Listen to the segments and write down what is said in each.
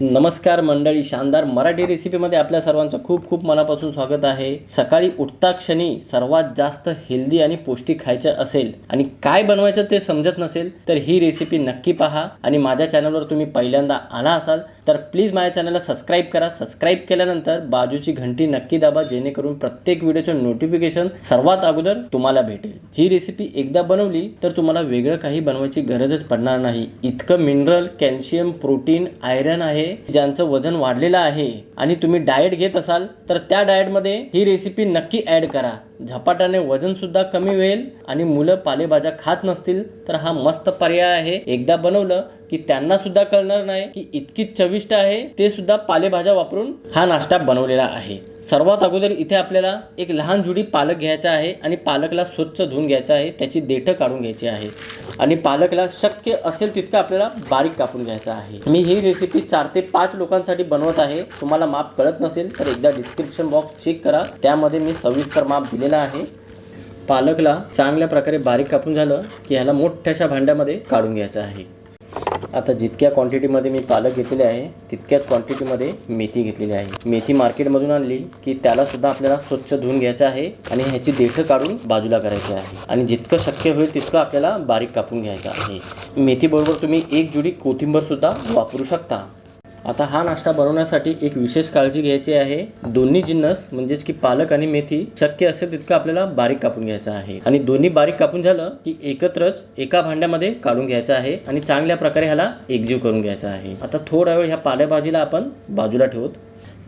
नमस्कार मंडळी शानदार मराठी रेसिपीमध्ये आपल्या सर्वांचं खूप खूप मनापासून स्वागत आहे. सकाळी उठता क्षणी सर्वात जास्त हेल्दी आणि पौष्टिक खायचं असेल आणि काय बनवायचं ते समजत नसेल तर ही रेसिपी नक्की पहा. आणि माझ्या चॅनलवर तुम्ही पहिल्यांदा आला असाल तर प्लीज माझ्या चॅनलला सबस्क्राईब करा. सबस्क्राईब केल्यानंतर बाजूची घंटी नक्की दाबा जेणेकरून प्रत्येक व्हिडिओचे नोटिफिकेशन सर्वात अगोदर तुम्हाला भेटेल. ही रेसिपी एकदा बनवली तर तुम्हाला वेगळं काही बनवायची गरजच पडणार नाही. इतकं मिनरल कॅल्शियम प्रोटीन आयरन आहे ज्यांचं वजन वाढलेलं आहे आणि तुम्ही डाएट घेत असाल तर त्या डाएटमध्ये ही रेसिपी नक्की ॲड करा. झपाट्याने वजनसुद्धा कमी होईल आणि मुलं पालेभाज्या खात नसतील तर हा मस्त पर्याय आहे. एकदा बनवलं की त्यांना सुद्धा कळणार नाही की इतकी चविष्ट आहे ते सुद्धा पालेभाज्या वापरून हा नाश्ता बनवलेला आहे. सर्वात अगोदर इथे आपल्याला एक लहान जुडी पालक घ्यायचा आहे आणि पालकला स्वच्छ धुवून घ्यायचं आहे त्याची देठं काढून घ्यायची आहे. आणि पालकला शक्य असेल तितकं आपल्याला बारीक कापून घ्यायचं आहे. मी ही रेसिपी चार ते पाच लोकांसाठी बनवत आहे. तुम्हाला माप कळत नसेल तर एकदा डिस्क्रिप्शन बॉक्स चेक करा. त्यामध्ये मी सविस्तर माप दिलेला आहे. पालकला चांगल्या प्रकारे बारीक कापून झालं की ह्याला मोठ्याशा भांड्यामध्ये काढून घ्यायचं आहे. आता जितक्या क्वांटिटीमध्ये मी पालक घेतलेले आहे तितक्याच क्वांटिटीमध्ये मेथी घेतलेली आहे. मेथी मार्केटमधून आणली की त्याला सुद्धा आपल्याला स्वच्छ धुवून घ्यायचं आहे आणि ह्याची देठं काढून बाजूला करायची आहे. आणि जितकं शक्य होईल तितकं आपल्याला बारीक कापून घ्यायचं आहे. मेथीबरोबर तुम्ही एक जुडी कोथिंबीरसुद्धा वापरू शकता. आता हा नाश्ता बनवण्यासाठी एक विशेष काळजी घ्यायची आहे. दोन्ही जिन्नस म्हणजेच की पालक आणि मेथी शक्य असेल तितकं आपल्याला बारीक कापून घ्यायचं आहे. आणि दोन्ही बारीक कापून झालं की एकत्रच एका भांड्यामध्ये काढून घ्यायचं आहे आणि चांगल्या प्रकारे ह्याला एकजीव करून घ्यायचा आहे. आता थोडा वेळ ह्या पालेभाजीला आपण बाजूला ठेवत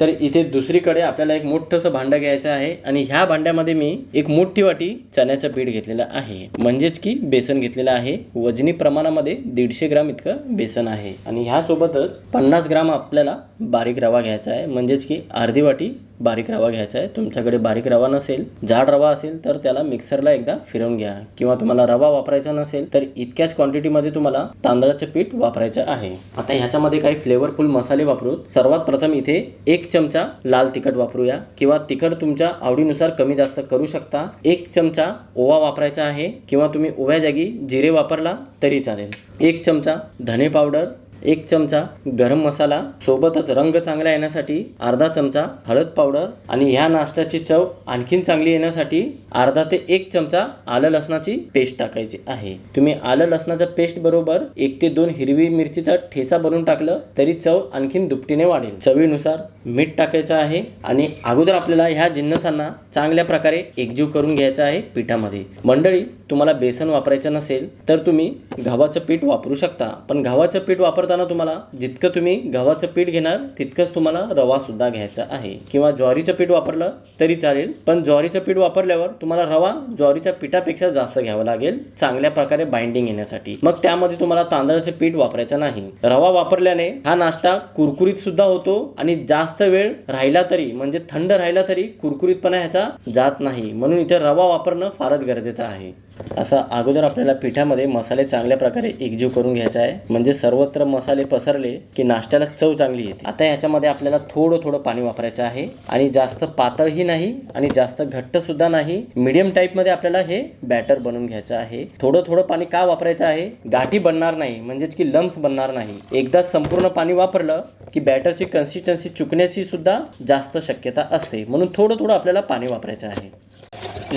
तर इथे दुसरीकडे आपल्याला एक मोठंसं भांडं घ्यायचं आहे आणि ह्या भांड्यामध्ये मी एक मोठी वाटी चण्याचं पीठ घेतलेलं आहे. म्हणजेच की बेसन घेतलेलं आहे. वजनी प्रमाणामध्ये दीडशे ग्राम इतकं बेसन आहे. आणि ह्यासोबतच पन्नास ग्राम आपल्याला बारीक रवा घ्यायचा आहे. म्हणजेच की अर्धी वाटी बारीक रवा घ्यायचा आहे. तुमच्याकडे बारीक रवा नसेल जाड रवा असेल तर त्याला मिक्सरला एकदा फिरवून घ्या. किंवा तुम्हाला रवा वापरायचा नसेल तर इतक्याच क्वांटिटीमध्ये तुम्हाला तांदळाचं पीठ वापरायचं आहे. आता ह्याच्यामध्ये काही फ्लेवरफुल मसाले वापरू. सर्वात प्रथम इथे एक चमचा लाल तिखट वापरूया. किंवा तिखट तुमच्या आवडीनुसार कमी जास्त करू शकता. एक चमचा ओवा वापरायचा आहे. किंवा तुम्ही ओव्या जागी जिरे वापरला तरी चालेल. एक चमचा धने पावडर. एक चमचा गरम मसाला सोबतच रंग चांगला येण्यासाठी अर्धा चमचा हळद पावडर आणि ह्या नाश्त्याची चव आणखीन चांगली येण्यासाठी अर्धा ते एक चमचा आलं लसणाची पेस्ट टाकायची आहे. तुम्ही आलं लसणाच्या पेस्ट बरोबर एक ते दोन हिरवी मिरचीचा ठेसा बनवून टाकलं तरी चव आणखीन दुपटीने वाढेल. चवीनुसार मीठ टाकायचं आहे आणि अगोदर आपल्याला ह्या जिन्नसांना चांगल्या प्रकारे एकजीव करून घ्यायचं आहे पिठामध्ये. मंडळी तुम्हाला बेसन वापरायचं नसेल तर तुम्ही गव्हाचं पीठ वापरू शकता पण गव्हाचं पीठ वापर करताना तुम्हाला जितकं तुम्ही गव्हाचं पीठ घेणार तितकंच तुम्हाला रवा सुद्धा घ्यायचा आहे. किंवा ज्वारीचं पीठ वापरलं तरी चालेल पण ज्वारीचं पीठ वापरल्यावर तुम्हाला रवा ज्वारीच्या पिठापेक्षा जास्त घ्यावं लागेल चांगल्या प्रकारे बाइंडिंग येण्यासाठी. मग त्यामध्ये तुम्हाला तांदळाचं पीठ वापरायचं नाही. रवा वापरल्याने हा नाश्ता कुरकुरीत सुद्धा होतो आणि जास्त वेळ राहिला तरी म्हणजे थंड राहिला तरी कुरकुरीतपणा ह्याचा जात नाही. म्हणून इथे रवा वापरणं फारच गरजेचं आहे. असा अगोदर आपल्याला पिठामध्ये मसाले चांगल्या प्रकारे एकजीव करून घ्यायचा आहे. म्हणजे सर्वत्र मसाले पसरले की नाश्त्याला चव चांगली येते. आता ह्याच्यामध्ये आपल्याला थोडं थोडं पाणी वापरायचं आहे. आणि जास्त पातळही नाही आणि जास्त घट्ट सुद्धा नाही. मीडियम टाईपमध्ये आपल्याला हे बॅटर बनवून घ्यायचं आहे. थोडं थोडं पाणी का वापरायचं आहे? गाठी बनणार नाही. म्हणजेच की लम्स बनणार नाही. एकदा संपूर्ण पाणी वापरलं की बॅटरची कन्सिस्टन्सी चुकण्याची सुद्धा जास्त शक्यता असते. म्हणून थोडं थोडं आपल्याला पाणी वापरायचं आहे.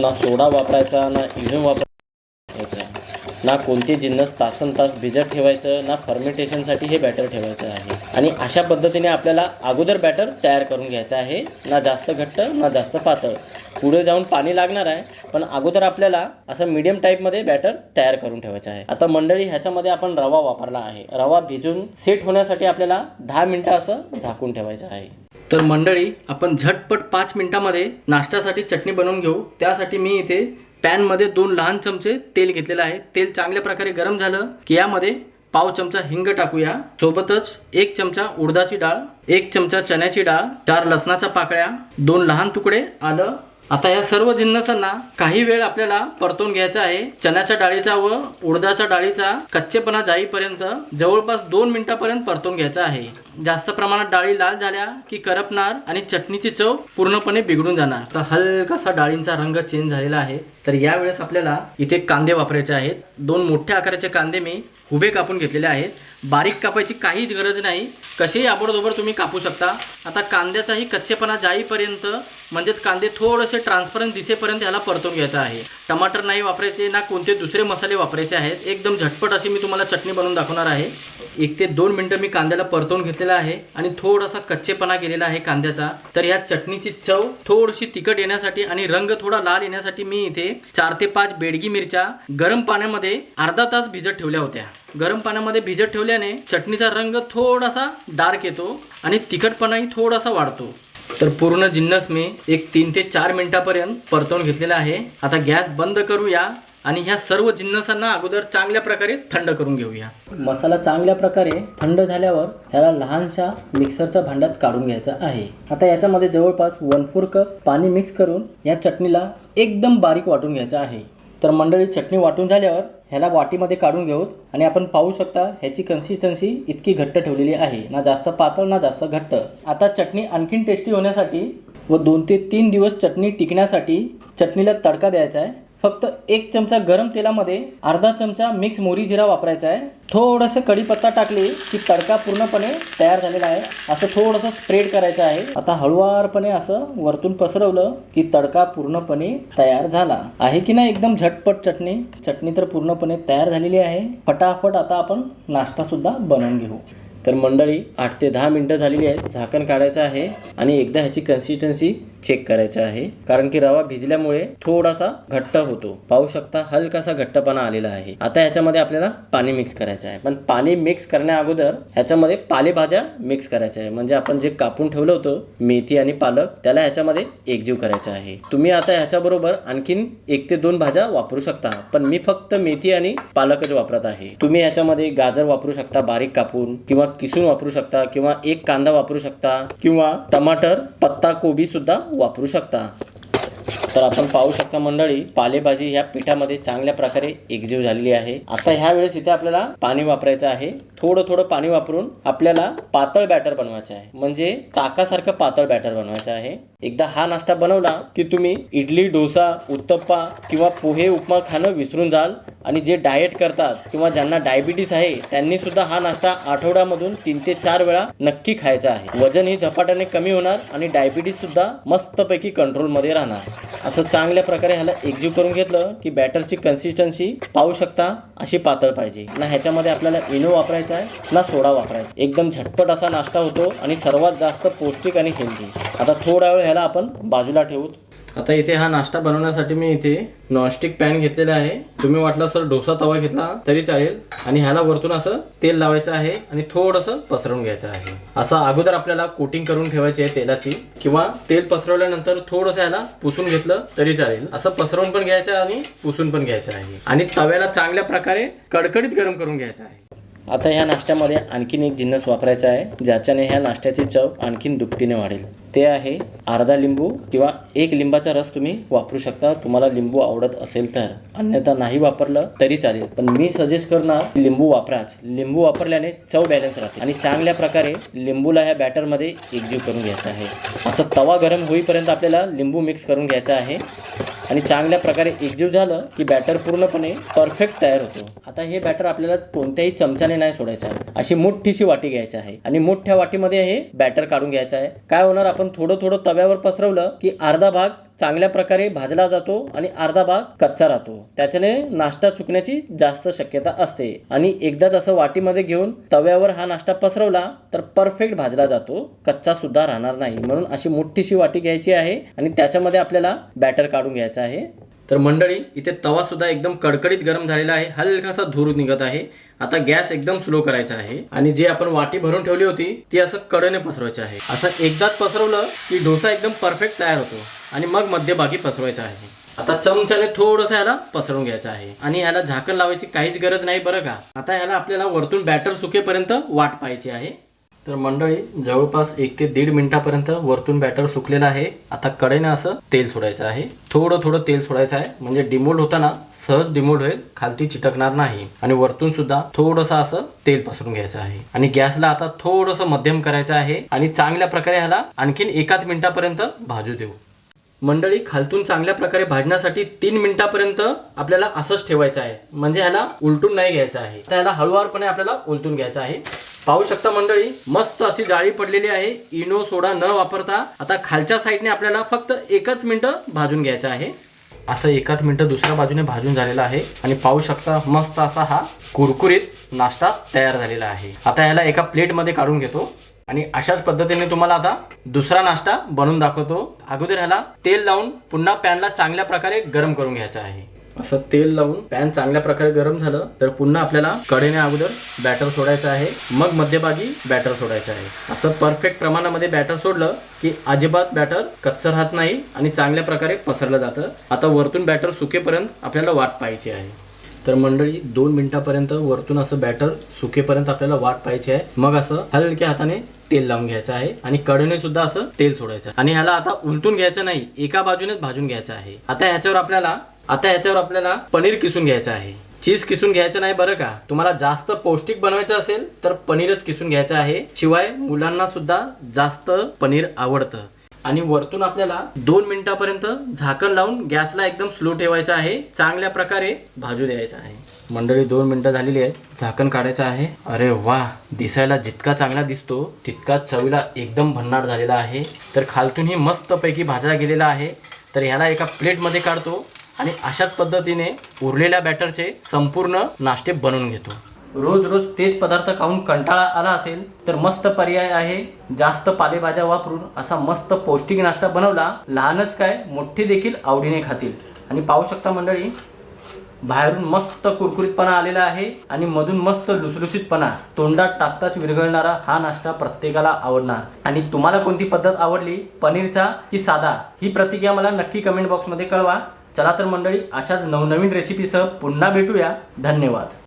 ना सोडा वापरायचा ना इनो वापर ना कोणते जिन्नस तासन तास भिजत ठेवायचं ना फर्मेंटेशनसाठी हे बॅटर ठेवायचं आहे. आणि अशा पद्धतीने आपल्याला अगोदर बॅटर तयार करून घ्यायचं आहे. ना जास्त घट्ट ना जास्त पातळ. पुढे जाऊन पाणी लागणार आहे पण अगोदर आपल्याला असं मीडियम टाईपमध्ये बॅटर तयार करून ठेवायचं आहे. आता मंडळी ह्याच्यामध्ये आपण रवा वापरला आहे. रवा भिजून सेट होण्यासाठी आपल्याला दहा मिनटं असं झाकून ठेवायचं आहे. तर मंडळी आपण झटपट पाच मिनिटामध्ये नाश्त्यासाठी चटणी बनवून घेऊ. त्यासाठी मी इथे पॅनमध्ये दोन लहान चमचे तेल घेतलेलं आहे. तेल चांगल्या प्रकारे गरम झालं की यामध्ये पाव चमचा हिंग टाकूया. सोबतच एक चमचा उडदाची डाळ एक चमचा चण्याची डाळ चार लसणाच्या पाकळ्या दोन लहान तुकडे आलं आता या सर्व जिन्नसांना काही वेळ आपल्याला परतून घ्यायचा आहे. चण्याच्या डाळीचा व उडदाच्या डाळीचा कच्चेपणा जाईपर्यंत जवळपास दोन मिनिटापर्यंत परतून घ्यायचा आहे. जास्त प्रमाणात डाळी लाल झाल्या की करपणार आणि चटणीची चव पूर्णपणे बिघडून जाणार. तर हलकासा डाळींचा रंग चेंज झालेला आहे. तर यावेळेस आपल्याला इथे कांदे वापरायचे आहेत. दोन मोठ्या आकाराचे कांदे मी उभे कापून घेतलेले आहेत. बारीक कापायची काहीच गरज नाही. कसेही आबडधोबड तुम्ही कापू शकता. आता कांद्याचाही कच्चेपणा जाईपर्यंत म्हणजेच कांदे थोडेसे ट्रान्सपरंट दिसेपर्यंत ह्याला परतून घ्यायचं आहे. टमाटर नाही वापरायचे ना कोणते दुसरे मसाले वापरायचे आहेत एकदम झटपट अशी मी तुम्हाला चटणी बनवून दाखवणार आहे. एक ते दोन मिनटं मी कांद्याला परतवून घेतलेला आहे आणि थोडासा कच्चेपणा गेलेला आहे कांद्याचा. तर ह्या चटणीची चव थोडीशी तिखट येण्यासाठी आणि रंग थोडा लाल येण्यासाठी मी इथे चार ते पाच बेडगी मिरच्या गरम पाण्यामध्ये अर्धा तास भिजत ठेवल्या होत्या. गरम पाण्यामध्ये भिजत ठेवल्याने चटणीचा रंग थोडासा डार्क येतो आणि तिखटपणाही थोडासा वाढतो. तर पूर्ण जिन्नस मी एक तीन ते चार मिनिटापर्यंत परतवून घेतलेला आहे. आता गॅस बंद करूया आणि ह्या सर्व जिन्नसांना अगोदर चांगल्या प्रकारे थंड करून घेऊया. मसाला चांगल्या प्रकारे थंड झाल्यावर ह्याला लहानशा मिक्सरच्या भांड्यात काढून घ्यायचा आहे. आता याच्यामध्ये जवळपास वन फोर कप पाणी मिक्स करून या चटणीला एकदम बारीक वाटून घ्यायचं आहे. तर मंडळी चटणी वाटून झाल्यावर ह्याला वाटीमध्ये काढून घेऊ आणि आपण पाहू शकता ह्याची कन्सिस्टन्सी इतकी घट्ट ठेवलेली आहे. ना जास्त पातळ ना जास्त घट्ट. आता चटणी आणखीन टेस्टी होण्यासाठी व दोन ते तीन दिवस चटणी टिकण्यासाठी चटणीला तडका द्यायचा आहे. फक्त एक चमचा गरम तेलामध्ये अर्धा चमचा मिक्स मोरी जिरा वापरायचा आहे. थोडंसं कढीपत्ता टाकली की तडका पूर्णपणे तयार झालेला आहे. असं थोडंसं स्प्रेड करायचं आहे. आता हळुवारपणे असं वरतून पसरवलं की तडका पूर्णपणे तयार झाला. आहे की नाही एकदम झटपट चटणी? चटणी तर पूर्णपणे तयार झालेली आहे. फटाफट आता आपण नाश्ता सुद्धा बनवून घेऊ. तर मंडळी आठ ते दहा मिनटं झालेली आहेत. झाकण काढायचं आहे आणि एकदा ह्याची कन्सिस्टन्सी चेक करायचं आहे. कारण की रवा भिजल्यामुळे थोडासा घट्ट होतो. पाहू शकता हलकासा घट्टपणा आलेला आहे. आता ह्याच्यामध्ये आपल्याला पाणी मिक्स करायचं आहे. पण पाणी मिक्स करण्या अगोदर ह्याच्यामध्ये पालेभाज्या मिक्स करायच्या आहे. म्हणजे आपण जे कापून ठेवलं होतं मेथी आणि पालक त्याला ह्याच्यामध्ये एकजीव करायचं आहे. तुम्ही आता ह्याच्याबरोबर आणखीन एक ते दोन भाज्या वापरू शकता. पण मी फक्त मेथी आणि पालकच वापरत आहे. तुम्ही ह्याच्यामध्ये गाजर वापरू शकता बारीक कापून किंवा किसून वापरू शकता किंवा एक कांदा वापरू शकता किंवा टमाटर पत्ता कोबी सुद्धा वापरू शकता तर आपण पाहू शकता मंडळी पालेभाजी ह्या पिठामध्ये चांगल्या प्रकारे एकजीव झालेली आहे. आता ह्या वेळेस इथे आपल्याला पाणी वापरायचं आहे. थोडं थोडं पाणी वापरून आपल्याला पातळ बॅटर बनवायचं आहे. म्हणजे ताकासारखं पातळ बॅटर बनवायचं आहे. एकदा हा नाश्ता बनवला की तुम्ही इडली डोसा उत्तप्पा किंवा पोहे उपमा खाणं विसरून जाल आणि जे डाएट करतात किंवा ज्यांना डायबिटीस आहे त्यांनी सुद्धा हा नाश्ता आठवड्यामधून तीन ते चार वेळा नक्की खायचा आहे. वजन ही झपाट्याने कमी होणार आणि डायबिटीस सुद्धा मस्तपैकी कंट्रोलमध्ये राहणार. असं चांगल्या प्रकारे ह्याला एकजीव करून घेतलं की बॅटरची कन्सिस्टन्सी पाहू शकता अशी पातळ पाहिजे. ना ह्याच्यामध्ये आपल्याला इनो वापरायचा आहे ना सोडा वापरायचा एकदम झटपट असा नाश्ता होतो आणि सर्वात जास्त पौष्टिक आणि हेल्दी आता थोडा वेळ ह्याला आपण बाजूला ठेवू. आता इथे हा नाश्ता बनवण्यासाठी मी इथे नॉनस्टिक पॅन घेतलेला आहे. तुम्ही वाटलं सर डोसा तवा घेतला तरी चालेल. आणि ह्याला वरतून असं तेल लावायचं आहे आणि थोडंसं पसरवून घ्यायचं आहे. असं अगोदर आपल्याला कोटिंग करून ठेवायची आहे तेलाची किंवा तेल पसरवल्यानंतर थोडंसं ह्याला पुसून घेतलं तरी चालेल. असं पसरवून पण घ्यायचं आणि पुसून पण घ्यायचं आहे. आणि तव्याला चांगल्या प्रकारे कडकडीत गरम करून घ्यायचं आहे. आता ह्या नाश्त्यामध्ये आणखीन एक जिन्नस वापरायचा आहे ज्याच्याने ह्या नाश्त्याची चव आणखीन दुपटीने वाढेल. ते आहे अर्धा लिंबू किंवा एक लिंबाचा रस तुम्ही वापरू शकता. तुम्हाला लिंबू आवडत असेल तर. अन्यथा नाही वापरलं तरी चालेल. पण मी सजेस्ट करणार लिंबू वापराच. लिंबू वापरल्याने चव बॅलन्स राहते. आणि चांगल्या प्रकारे लिंबूला ह्या बॅटरमध्ये एकजीव करून घ्यायचा आहे. असं तवा गरम होईपर्यंत आपल्याला लिंबू मिक्स करून घ्यायचा आहे. आणि चांगल्या प्रकारे एकजीव झालं की बॅटर पूर्णपणे परफेक्ट तयार होतो. आता हे बॅटर आपल्याला कोणत्याही चमच्याने नाही सोडायचं आहे. अशी मोठीशी वाटी घ्यायची आहे. आणि मोठ्या वाटीमध्ये हे बॅटर काढून घ्यायचं आहे. काय होणार? आपण थोडं थोडं तव्यावर पसरवलं की अर्धा भाग चांगल्या प्रकारे भाजला जातो आणि अर्धा भाग कच्चा राहतो. त्याच्याने नाश्ता चुकण्याची जास्त शक्यता असते. आणि एकदा जसं वाटीमध्ये घेऊन तव्यावर हा नाश्ता पसरवला तर परफेक्ट भाजला जातो. कच्चा सुद्धा राहणार नाही. म्हणून अशी मोठीशी वाटी घ्यायची आहे आणि त्याच्यामध्ये आपल्याला बॅटर काढून घ्यायचं आहे. तर मंडळी इथे तवा सुद्धा एकदम कडकडीत गरम झालेला आहे. हलकासा धूर निघत आहे. आता गॅस एकदम स्लो करायचा आहे. आणि जे आपण वाटी भरून ठेवली होती ती असं कडेने पसरवायची आहे. असं एकदाच पसरवलं की डोसा एकदम परफेक्ट तयार होतो. आणि मग मध्यभागी पसरवायचा आहे. आता चमच्याने थोडंसं ह्याला पसरवून घ्यायचं आहे. आणि ह्याला झाकण लावायची काहीच गरज नाही बरं का? आता ह्याला आपल्याला वरतून बॅटर सुकेपर्यंत वाट पाहायची आहे. तर मंडळी जवळपास एक ते दीड मिनिटापर्यंत वरतून बॅटर सुकलेलं आहे. आता कडेनं असं तेल सोडायचं आहे. थोडं थोडं तेल सोडायचं आहे. म्हणजे डिमोल्ड होताना सहज डिमोल्ड होईल खालती चिटकणार नाही. आणि वरतून सुद्धा थोडंसं असं तेल पसरून घ्यायचं आहे. आणि गॅसला आता थोडंसं मध्यम करायचं आहे. आणि चांगल्या प्रकारे ह्याला आणखीन एकाच मिनिटापर्यंत भाजू देऊ. मंडळी खालतून चांगल्या प्रकारे भाजण्यासाठी तीन मिनिटापर्यंत आपल्याला असंच ठेवायचं आहे. म्हणजे ह्याला उलटून नाही घ्यायचं आहे. तर ह्याला हळूवारपणे आपल्याला उलटून घ्यायचं आहे. पाहू शकता मंडळी मस्त अशी जाळी पडलेली आहे. इनो सोडा न वापरता आता खालच्या साईडने आपल्याला फक्त एकच मिनटं भाजून घ्यायचं आहे. असं एकाच मिनटं दुसऱ्या बाजूने भाजून झालेला आहे. आणि पाहू शकता मस्त असा हा कुरकुरीत नाश्ता तयार झालेला आहे. आता ह्याला एका प्लेटमध्ये काढून घेतो. आणि अशाच पद्धतीने तुम्हाला आता दुसरा नाश्ता बनवून दाखवतो. अगोदर ह्याला तेल लावून पुन्हा पॅनला चांगल्या प्रकारे गरम करून घ्यायचं आहे. असं तेल लावून पॅन चांगल्या प्रकारे गरम झालं तर पुन्हा आपल्याला कडेने अगोदर बॅटर सोडायचं आहे. मग मध्यभागी बॅटर सोडायचं आहे. असं परफेक्ट प्रमाणामध्ये बॅटर सोडलं की अजिबात बॅटर कच्चं राहत नाही आणि चांगल्या प्रकारे पसरलं जातं. आता वरतून बॅटर सुकेपर्यंत आपल्याला वाट पाहायची आहे. तर मंडळी दोन मिनिटापर्यंत वरतून असं बॅटर सुकेपर्यंत आपल्याला वाट पाहायची आहे. मग असं हलक्या हाताने तेल लावून घ्यायचं आहे आणि कडेने सुद्धा असं तेल सोडायचं आहे. आणि ह्याला आता उलटून घ्यायचं नाही एका बाजूनेच भाजून घ्यायचं आहे. आता ह्याच्यावर आपल्याला आता याच्यावर आपल्याला पनीर किसून घ्यायचं आहे. चीज किसून घ्यायचं नाही बरं का? तुम्हाला जास्त पौष्टिक बनवायचं असेल तर पनीरच किसून घ्यायचं आहे. शिवाय मुलांना सुद्धा जास्त पनीर आवडतं. आणि वरतून आपल्याला दोन मिनिटापर्यंत झाकण लावून गॅसला एकदम स्लो ठेवायचा आहे. चांगल्या प्रकारे भाजू द्यायचा आहे. मंडळी दोन मिनिटं झालेली आहेत. झाकण काढायचं आहे. अरे वा! दिसायला जितका चांगला दिसतो तितका चवीला एकदम भन्नाट झालेला आहे. तर खालतूनही मस्तपैकी भाजला गेलेला आहे. तर ह्याला एका प्लेटमध्ये काढतो. आणि अशाच पद्धतीने उरलेल्या बॅटरचे संपूर्ण नाश्ते बनवून घेतो. रोज रोज तेच पदार्थ खाऊन कंटाळा आला असेल तर मस्त पर्याय आहे जास्त पालेभाज्या वापरून असा मस्त पौष्टिक नाश्ता बनवला लहानच काय मोठे देखील आवडीने खातील. आणि पाहू शकता मंडळी बाहेरून मस्त कुरकुरीतपणा आलेला आहे आणि मधून मस्त लुसलुशीतपणा तोंडात टाकताच विरघळणारा हा नाश्ता प्रत्येकाला आवडणार. आणि तुम्हाला कोणती पद्धत आवडली पनीरचा की साधा ही प्रतिक्रिया मला नक्की कमेंट बॉक्समध्ये कळवा. चला तर मंडळी अशाच नवनवीन रेसिपीसह पुन्हा भेटूया. धन्यवाद.